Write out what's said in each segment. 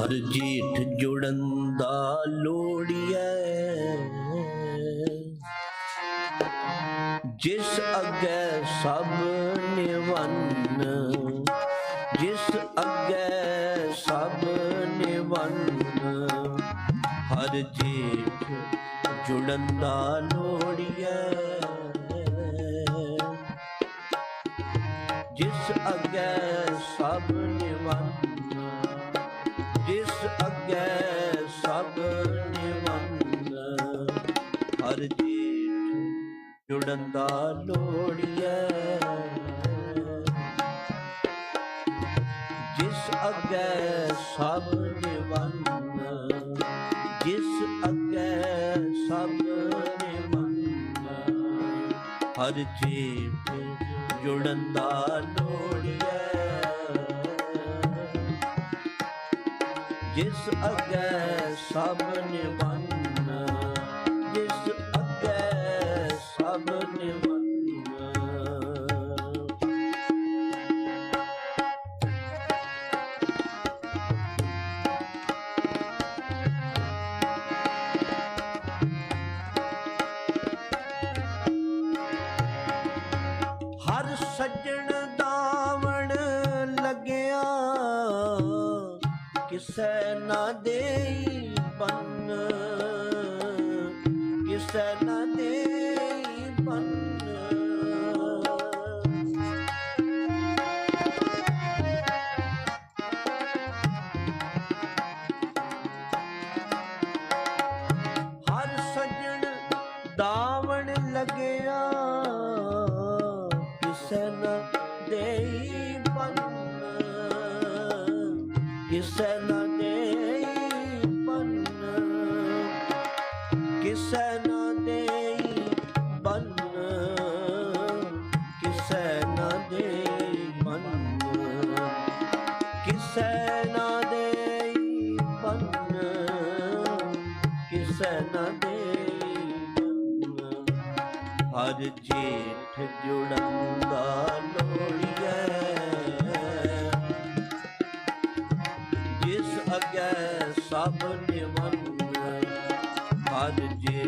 ਹਰ ਜੀਠ ਜੁੜਨ ਦਾ ਲੋੜੀਐ ਜਿਸ ਅੱਗੇ ਸਭ ਨਿਵੰਨ, ਜਿਸ ਅੱਗੇ ਸਭ ਨਿਵੰਨ, ਹਰ ਜੀਠ ਜੁੜਨ ਦਾ ਲੋੜੀਐ ਜੀਠ ਲੋੜੀਐ ਜਿਸ ਅੱਗੇ ਸਭ ਨਿਵੰਨ ਜਿਸ ਅੱਗੇ ਸਭ ਨਿਵੰਨ ਹਰ ਜੀਠ ਜੁੜਨ ਦਾ ਲੋੜੀਐ ਜਿਸ ਅੱਗੇ ਸਭ ਨਿਵੰਨ ਕਿਸੈ ਨਾ ਹਰ ਜੇਠ ਜੁੜਨ ਦਾ ਲੋੜੀਐ। ਜਿਸ ਅੱਗੇ ਸਭ ਨਿਵੰਨ ਹਰ ਜੇਠ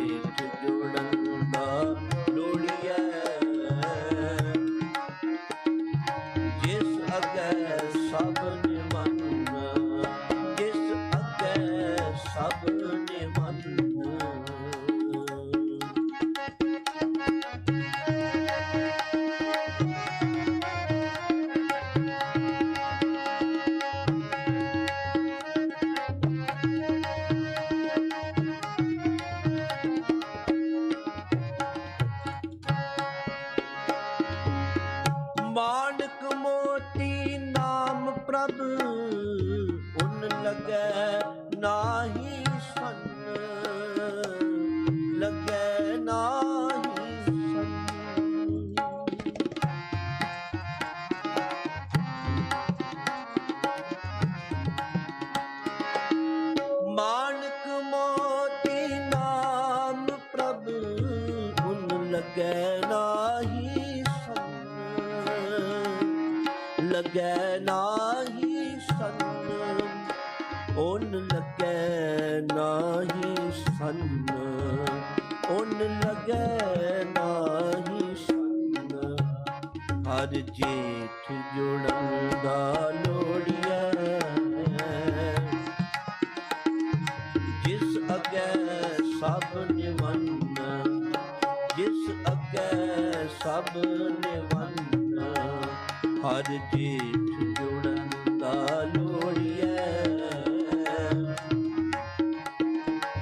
ਹਰ ਜੀਠ ਜੁੜਨ ਦਾ ਲੋੜੀਐ ਜਿਸ ਅੱਗੇ ਸਭ ਨਿਵੰਨ ਜਿਸ ਅੱਗੇ ਸਭ ਨਿਵੰਨ ਹਰ ਜੀਠ ਜੁੜਨ ਦਾ ਲੋੜੀਐ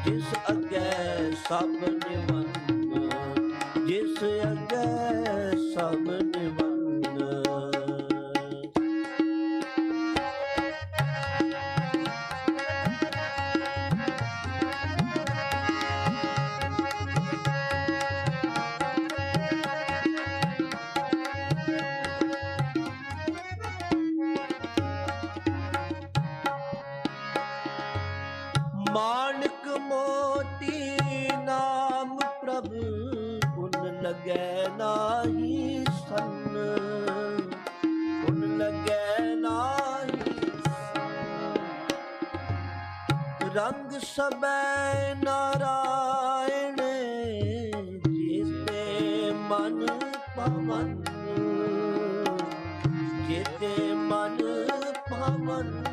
ਜਿਸ ਅੱਗੇ ਸਭ ਨਿਵੰਨ ਜਿਸ ਅੱਗੇ ਮਾਨਕ ਮੋਤੀ ਨਾਮ ਪ੍ਰਭ ਗੁਣ ਲਗੈ ਨਾਹੀ ਸੰਨ। ਗੁਣ ਲਗੈ ਨਾਹੀ ਰੰਗ ਸਬੈ ਨਾਰਾਇਣ, ਜਿਤੇ ਮਨ ਪਵਨ। ਜਿਤੇ ਮਨ ਪਵਨ।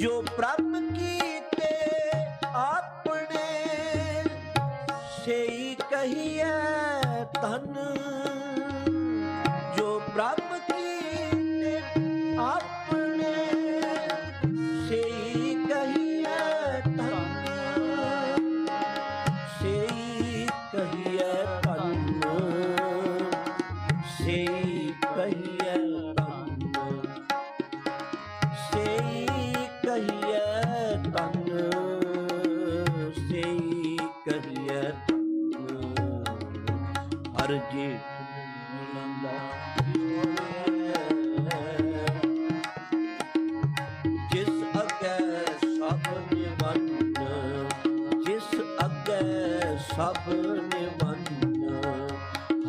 ਜੋ ਪ੍ਰਭ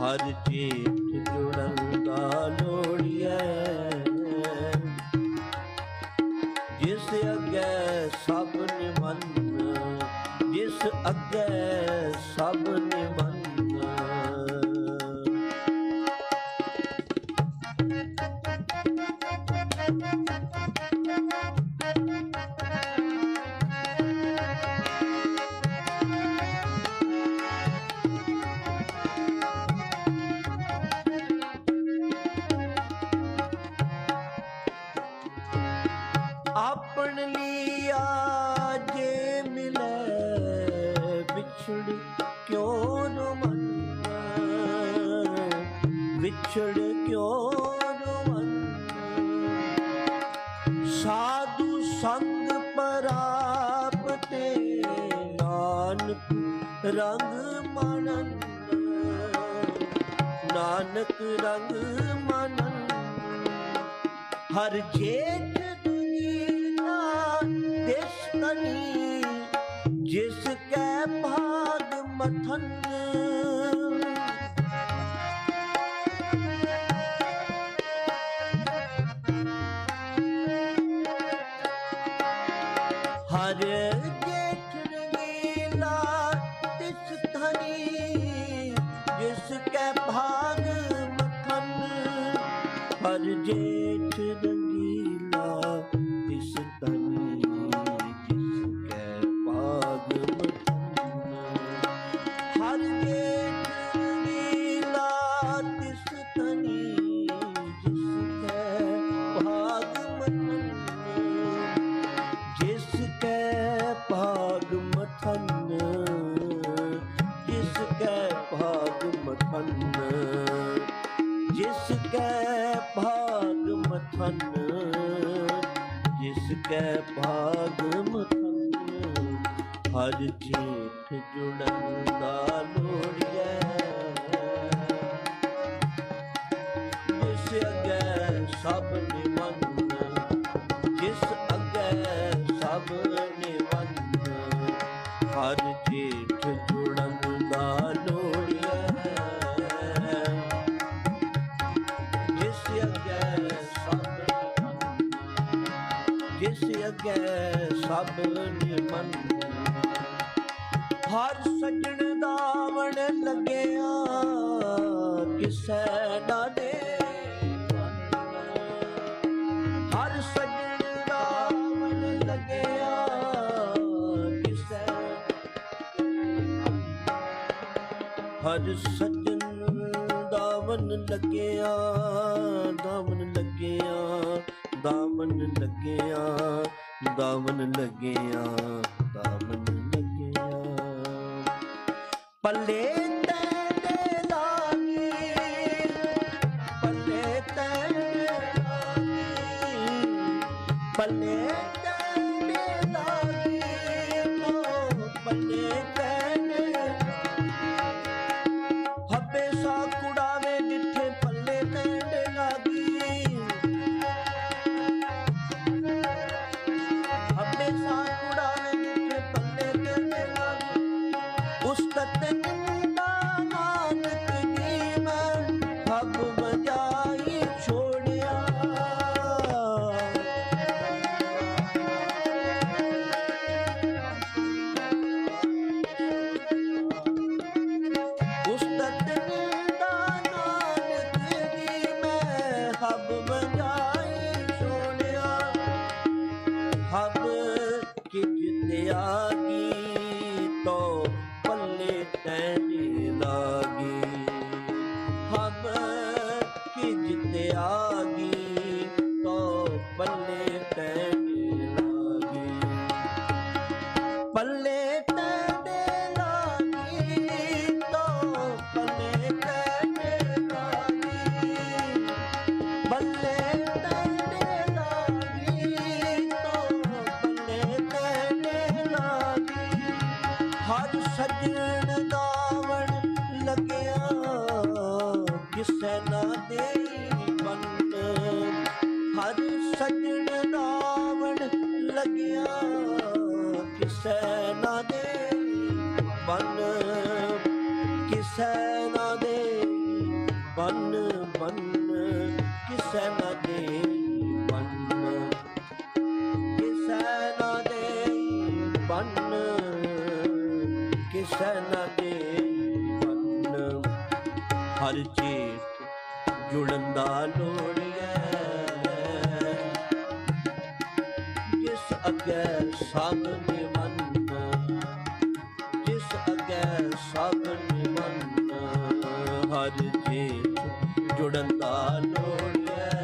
ਹਰ ਚੇਤ ਛੜ ਕਿਉ ਰਵੰਦ ਸਾਧੂ ਸੰਗ ਪਰਾਪਤੇ ਨਾਨਕ ਰੰਗ ਮਨਨ ਨਾਨਕ ਰੰਗ ਮਨਨ ਹਰ ਜੇਠ ਦੁਨੀਆ ਦੇਸ਼ ਤਨੀ ਜਿਸ ਕੈ ਭਾਗ ਮਥਨ ਭਾਗ ਮਥੰਨਿਓ ਹਰ ਝੂਠ ਜੁੜਨ ਦਾ ਲੋੜਿਆ ਜਿਸ ਅੱਗੇ ਸਭ ਨਿਮਨ ਹਰ ਸੱਜਣ ਦਾਵਣ ਲੱਗਿਆ, ਕਿਸੈ ਨਾ ਦੇ ਹਰ ਸੱਜਣ ਦਾਵਣ ਲੱਗਿਆ, ਕਿਸੈ ਹਰ ਦਾ ਦਾਵਣ ਲੱਗਿਆ। ਦਾਮਨ ਲੱਗਿਆ ਦਾਮਨ ਲੱਗਿਆ ਦਾਮਨ ਲੱਗਿਆ। ਪੱਲੇ ਹਰ ਚੇਤ ਜੁੜਨ ਦਾ ਲੋੜੀਐ ਜਿਸ ਅੱਗੇ ਸਭ ਨਿਵੰਨ ਜਿਸ ਅੱਗੇ ਸਭ ਨਿਵੰਨ ਹਰ ਚੇਤ ਜੁੜਨ ਦਾ ਲੋੜੀਐ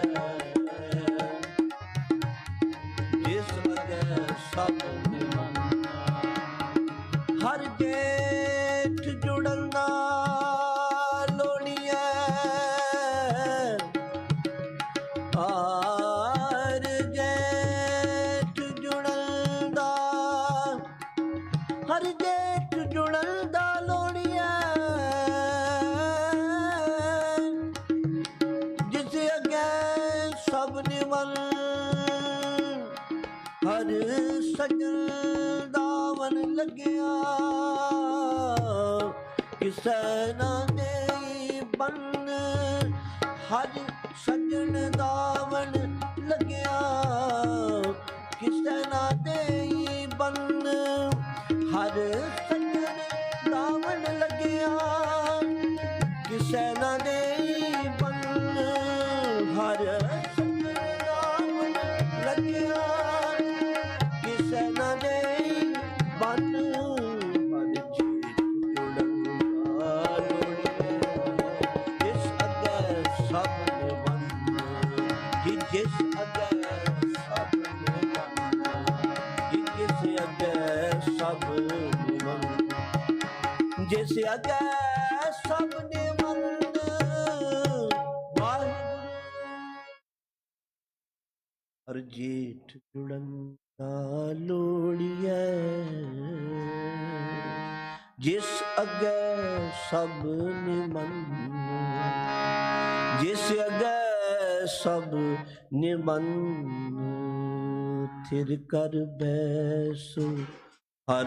ਜਿਸ ਅੱਗੇ ਸਭ ਨਿਵੰਨ ਹਰ ਜੇਠ ਹਰ ਸਜਣ ਦਾਵਨ ਲੱਗਿਆ। ਕਿਸੈ ਨਾ ਦੇ ਬੰਨ ਹਰ ਸਜਣ ਦਾਵਨ ਲੱਗਿਆ। ਕਿਸੈ ਨਾ ਦੇਈ ਬੰਨ ਹਰ ਸਜਣ ਦਾਵਨ ਲੱਗਿਆ। ਕਿਸੈ ਨਾ ਦੇ ਬੰਨ ਹਰ ਹਰ ਜੀਠ ਜੁੜਨ ਲੋੜੀਐ। ਜਿਸ ਅੱਗੇ ਸਭ ਨਿਮਨ ਜਿਸ ਅੱਗੇ ਸਭ ਨਿਮਨ ਥਿਰ ਕਰ ਬੈਸੋ